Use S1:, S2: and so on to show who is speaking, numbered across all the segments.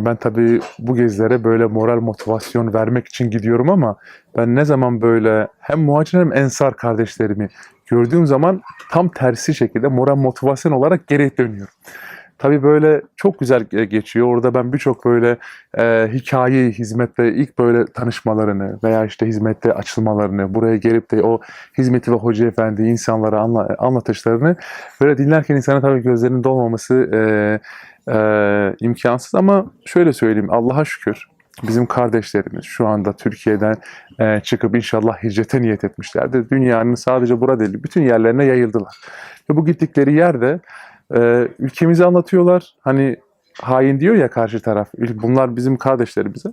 S1: Ben tabii bu gezilere böyle moral motivasyon vermek için gidiyorum ama ben ne zaman böyle hem muhacir hem ensar kardeşlerimi gördüğüm zaman tam tersi şekilde moral motivasyon olarak geri dönüyorum. Tabii böyle çok güzel ge- geçiyor. Orada ben birçok böyle e, hikayeyi, hizmette ilk böyle tanışmalarını veya işte hizmette açılmalarını, buraya gelip de o hizmeti ve hoca efendi insanlara anla- anlatışlarını böyle dinlerken insana tabii gözlerinin dolmaması e, e, imkansız ama şöyle söyleyeyim Allah'a şükür bizim kardeşlerimiz şu anda Türkiye'den e, çıkıp inşallah hicrete niyet etmişlerdir. Dünyanın sadece burada değil bütün yerlerine yayıldılar. Ve bu gittikleri yerde e, ülkemizi anlatıyorlar. Hani hain diyor ya karşı taraf. Bunlar bizim kardeşlerimize.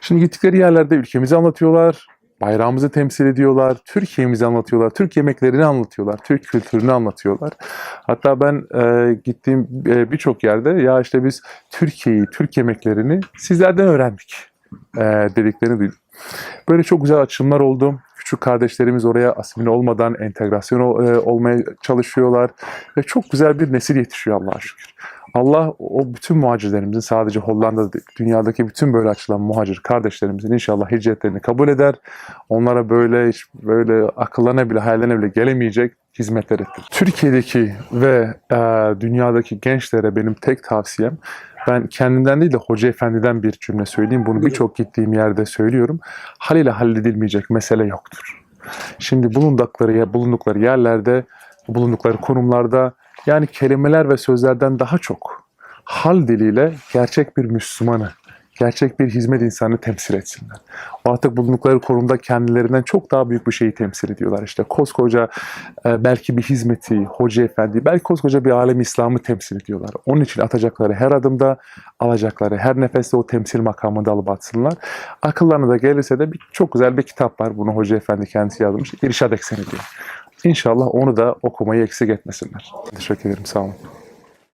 S1: Şimdi gittikleri yerlerde ülkemizi anlatıyorlar. Bayrağımızı temsil ediyorlar. Türkiye'mizi anlatıyorlar. Türk yemeklerini anlatıyorlar. Türk kültürünü anlatıyorlar. Hatta ben e, gittiğim e, birçok yerde ya işte biz Türkiye'yi, Türk yemeklerini sizlerden öğrendik e, dediklerini duydum. Böyle çok güzel açılımlar oldu. Küçük kardeşlerimiz oraya asimile olmadan entegrasyon e, olmaya çalışıyorlar. Ve çok güzel bir nesil yetişiyor Allah'a şükür. Allah o bütün muhacirlerimizin sadece Hollanda'da değil, dünyadaki bütün böyle açılan muhacir kardeşlerimizin inşallah hicretlerini kabul eder. Onlara böyle hiç böyle akıllarına bile hayallerine bile gelemeyecek hizmetler ettir. Türkiye'deki ve e, dünyadaki gençlere benim tek tavsiyem ben kendimden değil de Hoca Efendi'den bir cümle söyleyeyim. Bunu birçok gittiğim yerde söylüyorum. Hal ile halledilmeyecek mesele yoktur. Şimdi bulundukları, bulundukları yerlerde, bulundukları konumlarda yani kelimeler ve sözlerden daha çok hal diliyle gerçek bir Müslümanı, gerçek bir hizmet insanını temsil etsinler. Artık bulundukları konumda kendilerinden çok daha büyük bir şeyi temsil ediyorlar. İşte koskoca e, belki bir hizmeti, hoca efendi, belki koskoca bir alem İslam'ı temsil ediyorlar. Onun için atacakları her adımda, alacakları her nefeste o temsil makamında alıp atsınlar. Akıllarına da gelirse de bir, çok güzel bir kitap var. Bunu hoca efendi kendisi yazmış. İrşad Ekseni diye. İnşallah onu da okumayı eksik etmesinler. Teşekkür ederim. Sağ olun.